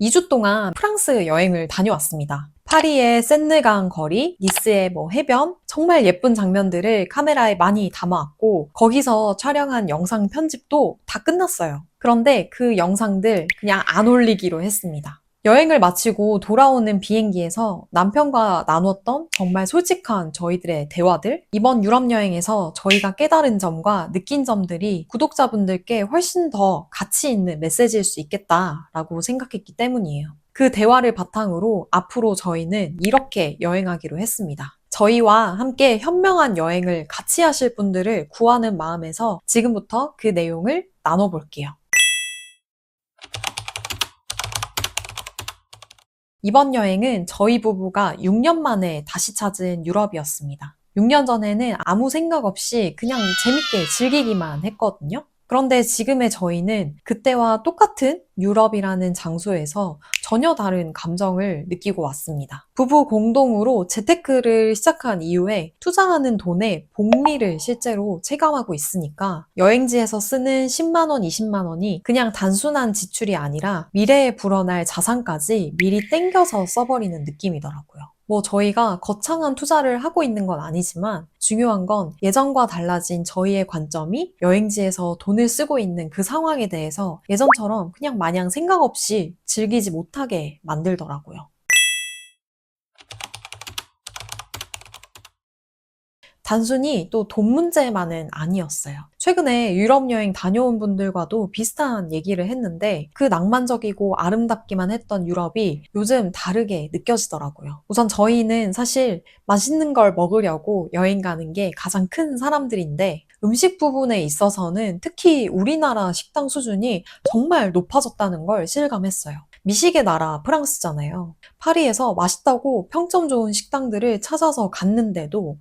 2주 동안 프랑스 여행을 다녀왔습니다. 파리의 센느강 거리, 니스의 뭐 해변, 정말 예쁜 장면들을 카메라에 많이 담아왔고, 거기서 촬영한 영상 편집도 다 끝났어요. 그런데 그 영상들 그냥 안 올리기로 했습니다. 여행을 마치고 돌아오는 비행기에서 남편과 나눴던 정말 솔직한 저희들의 대화들, 이번 유럽 여행에서 저희가 깨달은 점과 느낀 점들이 구독자분들께 훨씬 더 가치 있는 메시지일 수 있겠다라고 생각했기 때문이에요. 그 대화를 바탕으로 앞으로 저희는 이렇게 여행하기로 했습니다. 저희와 함께 현명한 여행을 같이 하실 분들을 구하는 마음에서 지금부터 그 내용을 나눠볼게요. 이번 여행은 저희 부부가 6년 만에 다시 찾은 유럽이었습니다. 6년 전에는 아무 생각 없이 그냥 재밌게 즐기기만 했거든요. 그런데 지금의 저희는 그때와 똑같은 유럽이라는 장소에서 전혀 다른 감정을 느끼고 왔습니다. 부부 공동으로 재테크를 시작한 이후에 투자하는 돈의 복리를 실제로 체감하고 있으니까 여행지에서 쓰는 10만원, 20만원이 그냥 단순한 지출이 아니라 미래에 불어날 자산까지 미리 땡겨서 써버리는 느낌이더라고요. 뭐 저희가 거창한 투자를 하고 있는 건 아니지만 중요한 건 예전과 달라진 저희의 관점이 여행지에서 돈을 쓰고 있는 그 상황에 대해서 예전처럼 그냥 마냥 생각 없이 즐기지 못하게 만들더라고요. 단순히 또 돈 문제만은 아니었어요. 최근에 유럽 여행 다녀온 분들과도 비슷한 얘기를 했는데 그 낭만적이고 아름답기만 했던 유럽이 요즘 다르게 느껴지더라고요. 우선 저희는 사실 맛있는 걸 먹으려고 여행 가는 게 가장 큰 사람들인데 음식 부분에 있어서는 특히 우리나라 식당 수준이 정말 높아졌다는 걸 실감했어요. 미식의 나라 프랑스잖아요. 파리에서 맛있다고 평점 좋은 식당들을 찾아서 갔는데도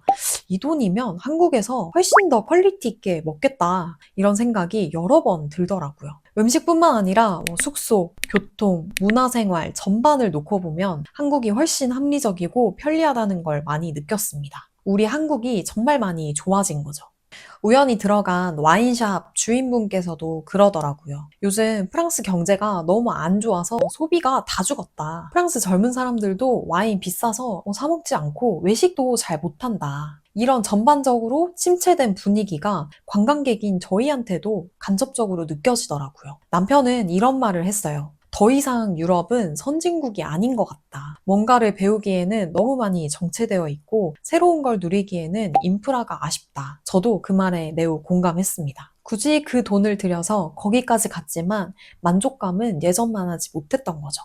이 돈이면 한국에서 훨씬 더 퀄리티 있게 먹겠다. 이런 생각이 여러 번 들더라고요. 음식뿐만 아니라 뭐 숙소, 교통, 문화생활 전반을 놓고 보면 한국이 훨씬 합리적이고 편리하다는 걸 많이 느꼈습니다. 우리 한국이 정말 많이 좋아진 거죠. 우연히 들어간 와인샵 주인분께서도 그러더라고요. 요즘 프랑스 경제가 너무 안 좋아서 소비가 다 죽었다. 프랑스 젊은 사람들도 와인 비싸서 어, 사먹지 않고 외식도 잘 못한다. 이런 전반적으로 침체된 분위기가 관광객인 저희한테도 간접적으로 느껴지더라고요. 남편은 이런 말을 했어요. 더 이상 유럽은 선진국이 아닌 것 같다. 뭔가를 배우기에는 너무 많이 정체되어 있고 새로운 걸 누리기에는 인프라가 아쉽다. 저도 그 말에 매우 공감했습니다. 굳이 그 돈을 들여서 거기까지 갔지만 만족감은 예전만 하지 못했던 거죠.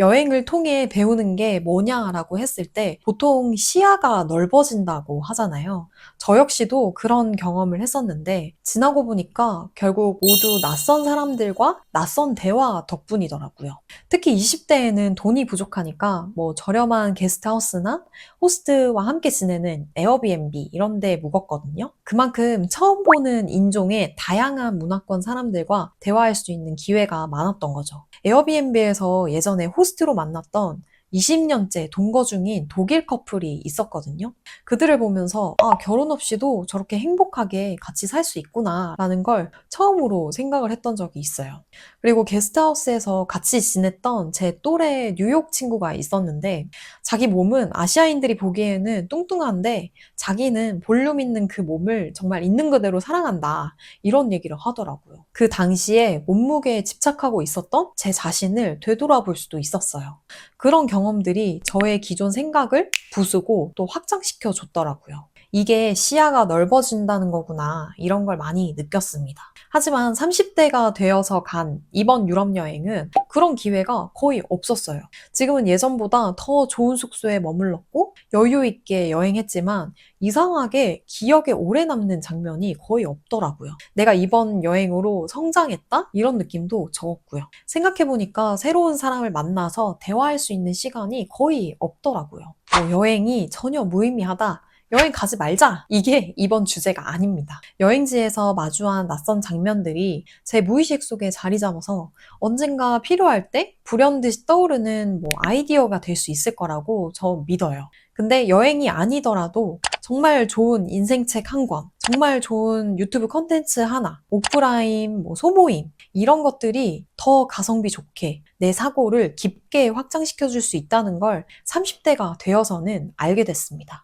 여행을 통해 배우는 게 뭐냐라고 했을 때 보통 시야가 넓어진다고 하잖아요. 저 역시도 그런 경험을 했었는데 지나고 보니까 결국 모두 낯선 사람들과 낯선 대화 덕분이더라고요. 특히 20대에는 돈이 부족하니까 뭐 저렴한 게스트하우스나 호스트와 함께 지내는 에어비앤비 이런 데 묵었거든요. 그만큼 처음 보는 인종의 다양한 문화권 사람들과 대화할 수 있는 기회가 많았던 거죠. 에어비앤비에서 예전에 호 스트로 만났던 20년째 동거 중인 독일 커플이 있었거든요. 그들을 보면서 아, 결혼 없이도 저렇게 행복하게 같이 살 수 있구나 라는 걸 처음으로 생각을 했던 적이 있어요. 그리고 게스트하우스에서 같이 지냈던 제 또래 뉴욕 친구가 있었는데 자기 몸은 아시아인들이 보기에는 뚱뚱한데 자기는 볼륨 있는 그 몸을 정말 있는 그대로 사랑한다. 이런 얘기를 하더라고요. 그 당시에 몸무게에 집착하고 있었던 제 자신을 되돌아볼 수도 있었어요. 그런 경험들이 저의 기존 생각을 부수고 또 확장시켜 줬더라고요. 이게 시야가 넓어진다는 거구나. 이런 걸 많이 느꼈습니다. 하지만 30대가 되어서 간 이번 유럽 여행은 그런 기회가 거의 없었어요. 지금은 예전보다 더 좋은 숙소에 머물렀고 여유 있게 여행했지만 이상하게 기억에 오래 남는 장면이 거의 없더라고요. 내가 이번 여행으로 성장했다? 이런 느낌도 적었고요. 생각해보니까 새로운 사람을 만나서 대화할 수 있는 시간이 거의 없더라고요. 뭐 여행이 전혀 무의미하다. 여행 가지 말자. 이게 이번 주제가 아닙니다. 여행지에서 마주한 낯선 장면들이 제 무의식 속에 자리 잡아서 언젠가 필요할 때 불현듯이 떠오르는 뭐 아이디어가 될 수 있을 거라고 저 믿어요. 근데 여행이 아니더라도 정말 좋은 인생책 한 권, 정말 좋은 유튜브 컨텐츠 하나, 오프라인, 뭐 소모임, 이런 것들이 더 가성비 좋게 내 사고를 깊게 확장시켜 줄 수 있다는 걸 30대가 되어서는 알게 됐습니다.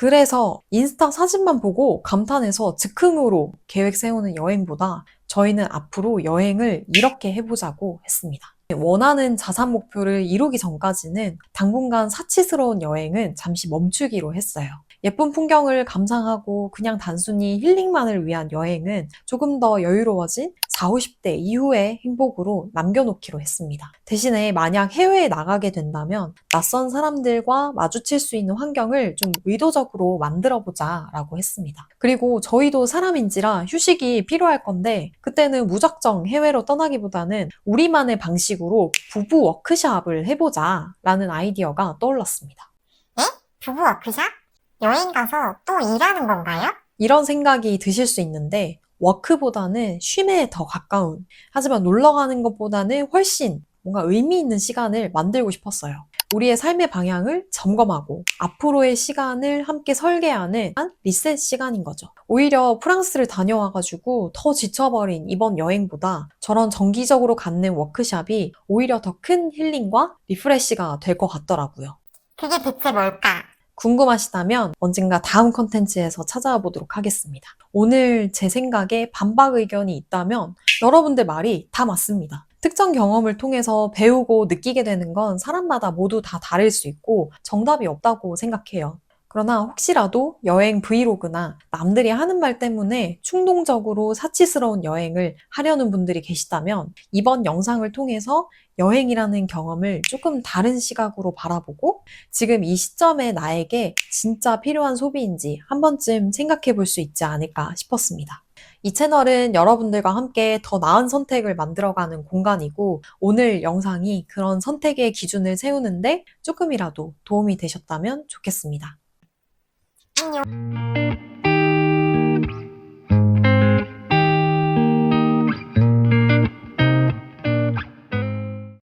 그래서 인스타 사진만 보고 감탄해서 즉흥으로 계획 세우는 여행보다 저희는 앞으로 여행을 이렇게 해보자고 했습니다. 원하는 자산 목표를 이루기 전까지는 당분간 사치스러운 여행은 잠시 멈추기로 했어요. 예쁜 풍경을 감상하고 그냥 단순히 힐링만을 위한 여행은 조금 더 여유로워진 40, 50대 이후의 행복으로 남겨놓기로 했습니다. 대신에 만약 해외에 나가게 된다면 낯선 사람들과 마주칠 수 있는 환경을 좀 의도적으로 만들어 보자 라고 했습니다. 그리고 저희도 사람인지라 휴식이 필요할 건데 그때는 무작정 해외로 떠나기보다는 우리만의 방식으로 부부 워크샵을 해보자 라는 아이디어가 떠올랐습니다. 부부 워크샵? 여행 가서 또 일하는 건가요? 이런 생각이 드실 수 있는데 워크보다는 쉼에 더 가까운 하지만 놀러 가는 것보다는 훨씬 뭔가 의미 있는 시간을 만들고 싶었어요. 우리의 삶의 방향을 점검하고 앞으로의 시간을 함께 설계하는 한 리셋 시간인 거죠. 오히려 프랑스를 다녀와가지고 더 지쳐버린 이번 여행보다 저런 정기적으로 갖는 워크샵이 오히려 더 큰 힐링과 리프레시가 될 것 같더라고요. 그게 대체 뭘까? 궁금하시다면 언젠가 다음 컨텐츠에서 찾아와 보도록 하겠습니다. 오늘 제 생각에 반박 의견이 있다면 여러분들 말이 다 맞습니다. 특정 경험을 통해서 배우고 느끼게 되는 건 사람마다 모두 다 다를 수 있고 정답이 없다고 생각해요. 그러나 혹시라도 여행 브이로그나 남들이 하는 말 때문에 충동적으로 사치스러운 여행을 하려는 분들이 계시다면 이번 영상을 통해서 여행이라는 경험을 조금 다른 시각으로 바라보고 지금 이 시점에 나에게 진짜 필요한 소비인지 한 번쯤 생각해 볼 수 있지 않을까 싶었습니다. 이 채널은 여러분들과 함께 더 나은 선택을 만들어가는 공간이고 오늘 영상이 그런 선택의 기준을 세우는데 조금이라도 도움이 되셨다면 좋겠습니다. 안녕.